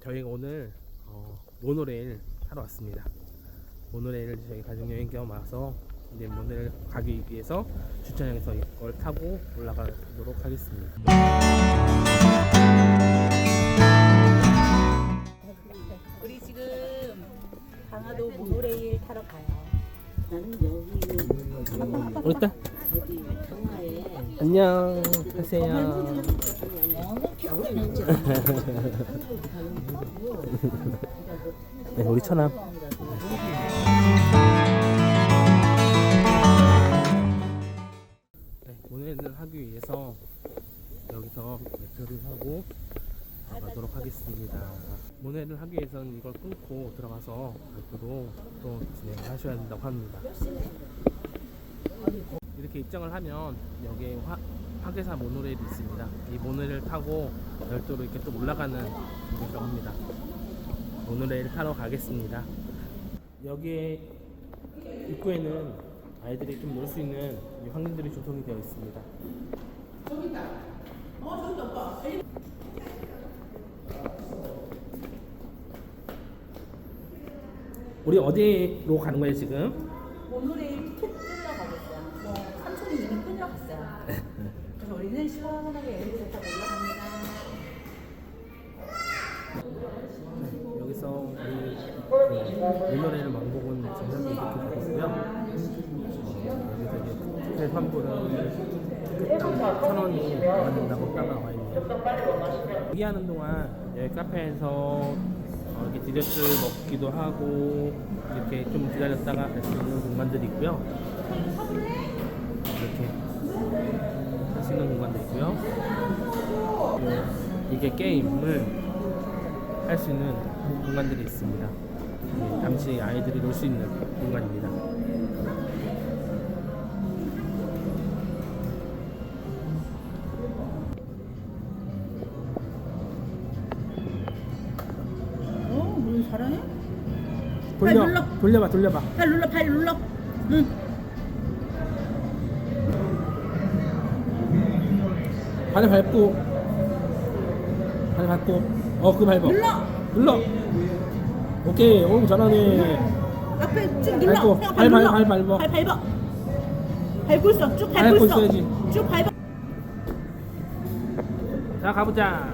저희가 오늘 어, 모노레일 타러 왔습니다. 모노레일을 저희 가족 여행 겸 와서 이제 모노레일 가기 위해서 주차장에서 이걸 타고 올라가도록 하겠습니다. 우리 지금 강화도 모노레일 타러 가요. 나는 여기 강화에 안녕 하세요. 네, 우리 처남. 네, 모노레일을 하기 위해서 여기서 매표를 하고 가도록 하겠습니다. 모노레일을 하기 위해서는 이걸 끊고 들어가서 별도로 또 진행을 하셔야 된다고 합니다. 이렇게 입장을 하면 여기에 화, 화계사 모노레일이 있습니다. 이 모노레일을 타고 별도로 이렇게 또 올라가는 합니다. 모노레일 타러 가겠습니다. 여기에 입구에는 아이들이 좀 놀 수 있는 이 황림들이 조성이 되어 있습니다. 우리 어디로 가는 거예요 지금? 모노레일 우리는 시원하게 엘리베이터 올라갑니다. 여기서 우리 그 모노레일 왕복은 전면도 이렇게 되고요. 어, 여기서 이제 환불은 천 원이 나간다고 따라와 있네요. 얘기하는 동안 여기 카페에서 어, 이렇게 디저트 먹기도 하고 이렇게 좀 기다렸다가 갈 수 있는 공간들이 있고요. 수 있는 공간도 있고요. 이게 게임을 할 수 있는 공간들이 있습니다. 네, 잠시 아이들이 놀 수 있는 공간입니다. 어, 뭐 잘하네? 돌려. 돌려봐, 돌려봐. 발 눌러, 발 눌러. 응. 발을 밟고, 발을 밟고, 어, 그거 밟아. 눌러. 눌러. 오케이, 오 잘하네. 앞에 쭉 눌러. 밟고, 그냥 발, 발, 눌러. 발 밟아. 발 밟아. 밟고 있어. 쭉 밟고, 밟고 있어. 있어야지. 쭉 밟아. 자, 가보자.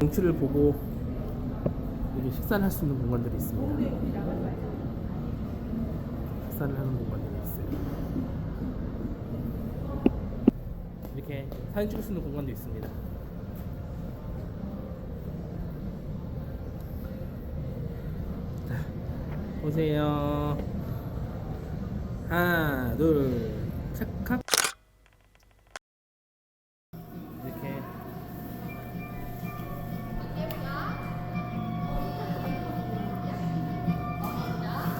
경치를 보고 여기 식사를 할 수 있는 공간들이 있습니다. 식사를 하는 공간들 이렇게 사진 찍을 수 있는 공간도 있습니다. 자, 보세요. 하나, 둘, 체크.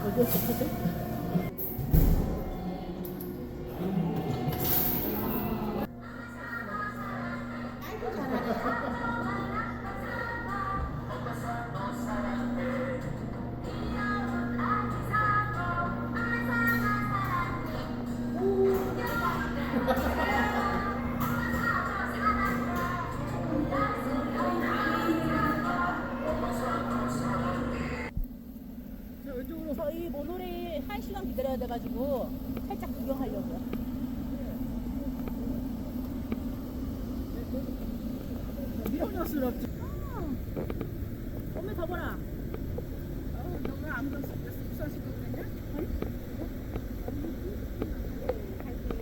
이렇게 저희 엄마 더 보라. 너가 아무도 숙소시거든요?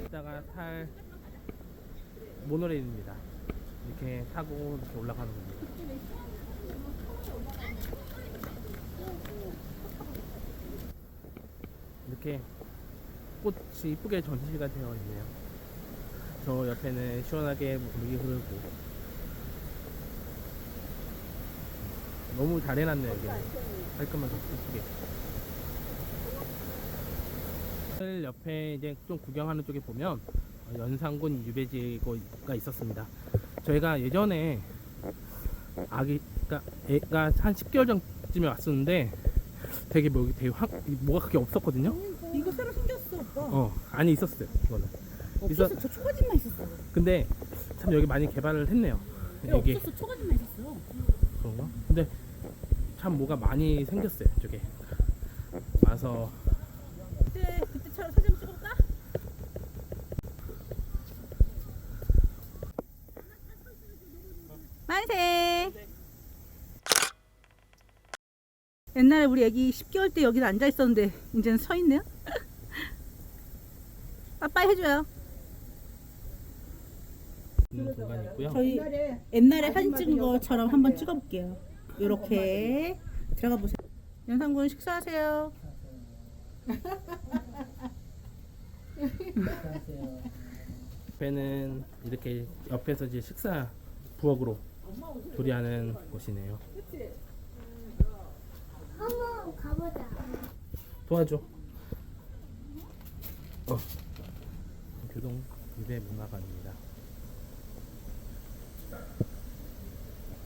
이따가 탈 모노레일입니다. 이렇게 타고 이렇게 올라가는 겁니다. 이렇게 꽃이 이쁘게 전시가 되어 있네요. 저 옆에는 시원하게 물이 흐르고 너무 잘 해놨네요 여기는 깔끔하게 호텔 옆에 이제 좀 구경하는 쪽에 보면 어, 연산군 유배지가 있었습니다. 저희가 예전에 아기, 그러니까 애가 한 10개월 전쯤에 왔었는데 되게 뭐 되게 확 뭐가 그게 없었거든요. 이거 새로 생겼어, 오빠. 어 안에 있었어요. 이거는. 없었어. 저 초가집만 있었어. 근데 참 여기 많이 개발을 했네요. 여기 없었어. 초가집만 있었어. 그런가? 근데 참 뭐가 많이 생겼어요. 이쪽에 와서 그때 그때처럼 사진 한번 찍어볼까? 만세. 옛날에 우리 애기 10개월 때 여기 앉아 있었는데 이제는 서 있네요. 빠빠이 해줘요. 있는 공간이고요. 저희 옛날에 사진 찍은 것처럼 한번 찍어볼게요. 이렇게 들어가 보세요. 연상군 식사하세요. 옆에는 이렇게 옆에서 이제 식사 부엌으로 조리하는 곳이네요. 한번 가보자. 도와줘. 어. 교동 유배 문화관입니다.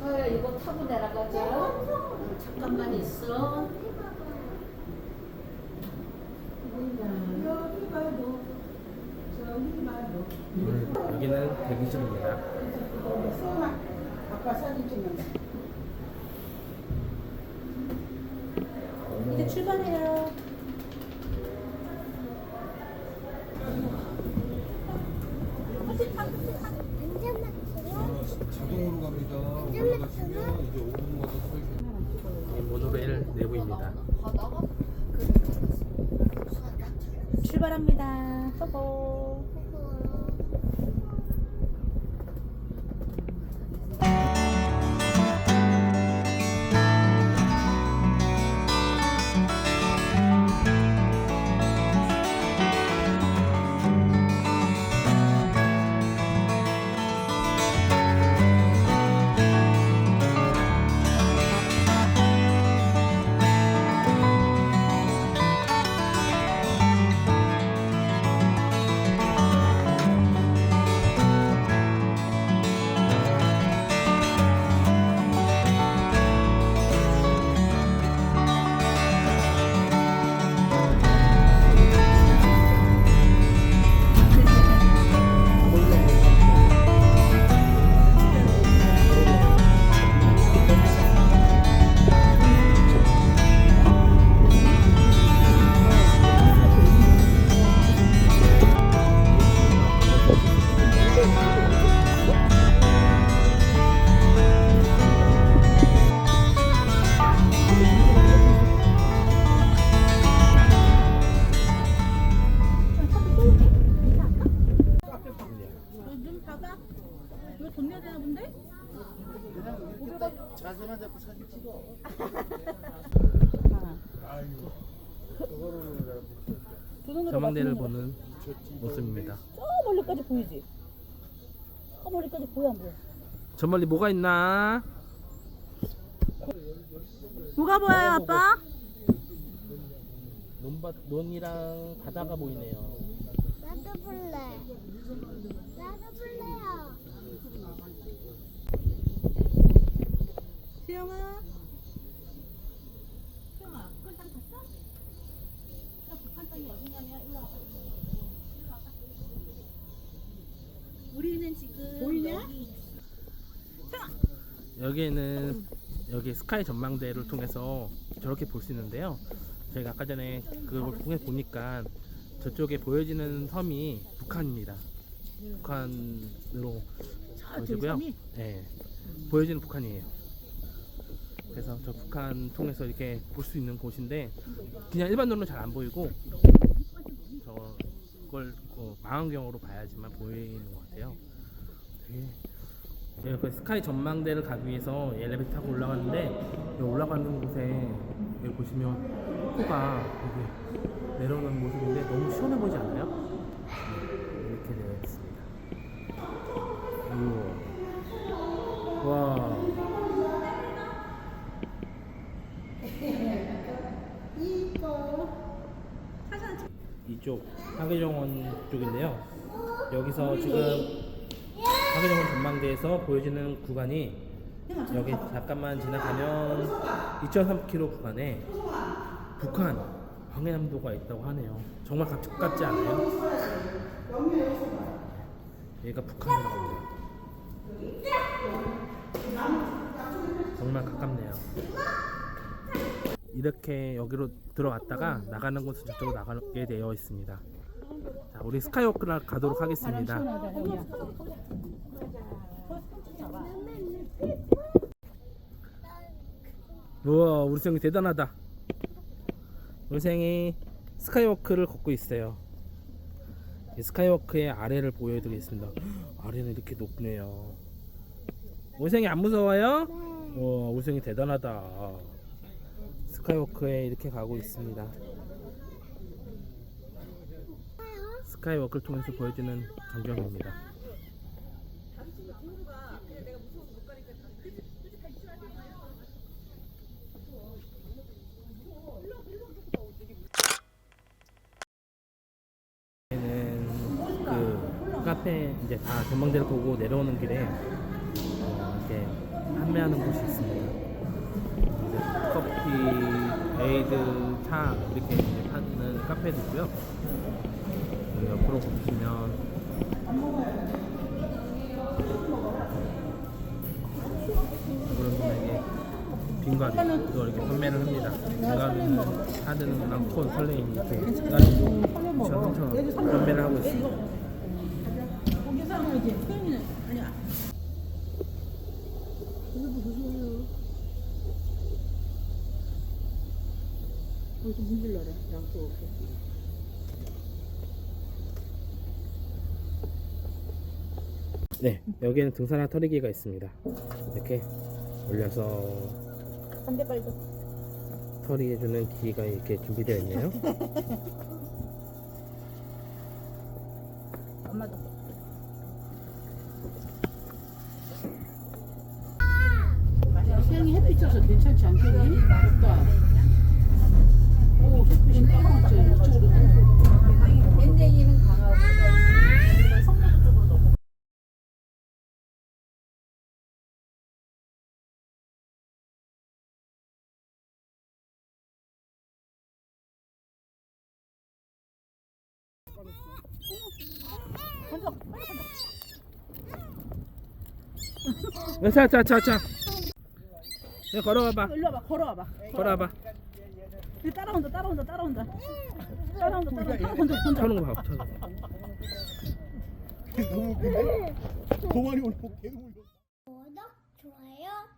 서야 이거 타고 내려가자. 잠깐만 있어. 여기는 대기실입니다. 이제 출발해요. 자세만 잡고 사진 찍어. 두 눈으로 전망대를 맞추는 거야. 보는 모습입니다. 저 멀리까지 보이지? 저 멀리까지 보여 안 보여? 저 멀리 뭐가 있나? 뭐가 보여요 아빠? 논밭 논이랑 바다가 보이네요. 나도 볼래. 나도 볼래요. 수영아 수영아 북한 땅 갔어? 야, 북한 땅이 어디냐면 일로 와봐 일로 와봐 우리는 지금 보이냐? 여기 여기에는 여기 스카이 전망대를 통해서 저렇게 볼 수 있는데요. 저희가 아까 전에 그걸 통해 보니까 저쪽에 보여지는 섬이 북한입니다. 북한으로 보여지고요. 섬이? 네, 보여지는 북한이에요. 그래서 저 북한 통해서 이렇게 볼 수 있는 곳인데 그냥 일반 눈으로 잘 안 보이고 저걸 그 망원경으로 봐야지만 보이는 것 같아요. 되게 예, 그 스카이 전망대를 가기 위해서 엘리베이터 타고 올라갔는데 올라가는 곳에 여기 보시면 폭포가 내려오는 모습인데 너무 시원해 보이지 않나요? 쪽 하계정원 쪽인데요. 여기서 지금 하계정원 전망대에서 보여지는 구간이 여기 잠깐만 지나가면 2.3km 구간에 북한 황해남도가 있다고 하네요. 정말 가깝지 않아요? 여기가 북한이라고 합니다. 정말 가깝네요. 이렇게 여기로 들어왔다가 나가는 곳은 저쪽으로 나가게 되어 있습니다. 자, 우리 스카이워크를 가도록 하겠습니다. 우와, 우리 생이 대단하다. 우리 생이 스카이워크를 걷고 있어요. 이 스카이워크의 아래를 보여드리겠습니다. 아래는 이렇게 높네요. 우생이 안 무서워요? 와, 우생이 대단하다. 스카이워크에 이렇게 가고 있습니다. 스카이워크를 통해서 보여주는 전경입니다. 는그 카페 이제 다 전망대를 보고 내려오는 길에 어, 이렇게 판매하는 곳이 있습니다. 에이드, 차 이렇게 이제 파는 카페도 있고요. 옆으로 보시면 그런 분에게 빙가리 이걸 이렇게 판매를 합니다. 빙가리는 카드는 콘, 설레임 이렇게 해가지고 2,000원 판매를 하고 있습니다. 거기서 이제 소연이는 아니야. 여기 문질러라. 양쪽. 네, 여기에는 등산화 털이기가 있습니다. 이렇게 올려서 반대발도. 털이해주는 기가 이렇게 준비되어 있네요. 엄마도. 수영이 햇빛 져서 괜찮지 않겠니? 덥다. 자, 자, 자, 자. 네, 걸어와봐. 일로 와봐, 걸어와봐. 걸어와봐. 이 따라온다, 따라온다, 따라온다. 따라온다, 따라온다. 던져, 던져. 쳐는 거 봐. 너무 웃긴데? 동아리 올라오고 계속 올려 구독, 좋아요